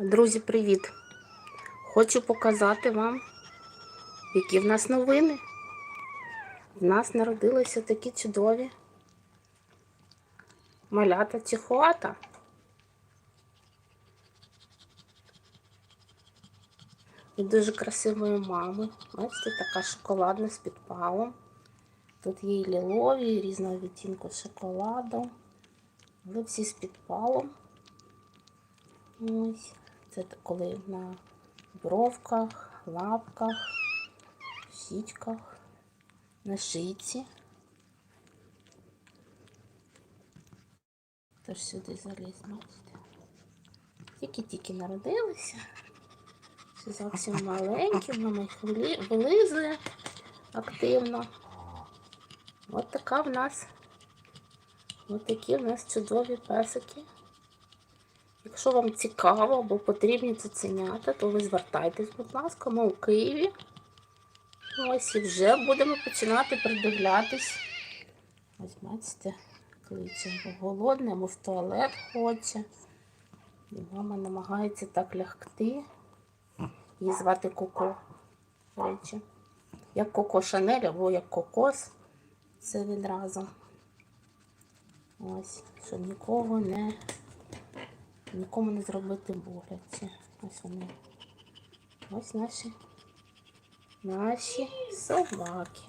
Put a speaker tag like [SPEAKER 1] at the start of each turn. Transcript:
[SPEAKER 1] Друзі, привіт! Хочу показати вам, які в нас новини. В нас народилися такі чудові малята чихуата. І дуже красивої мами. Бачите, така шоколадна з підпалом. Тут є і лілові, і різного відтінку шоколаду. Але всі з підпалом. Ось. Це коли на бровках, лапках, щічках, на шиці. Тож сюди заліз, бачите. Тільки-тільки народилися. Ще зовсім маленькі, мама їх вили- вилизує активно. От така в нас, от такі в нас чудові песики. Якщо вам цікаво або потрібні цуценята, то ви звертайтесь, будь ласка, ми у Києві. Ось і вже будемо починати придивлятись. Ось бачите, кличе голодне, або в туалет хоче. І мама намагається так лягти. Її звати Коко. До речі. Як Коко Шанель або як Кокос. Це відразу. Ось, щоб нікого не нікому не зробити боляче. Ось вони. Ось наші наші собаки.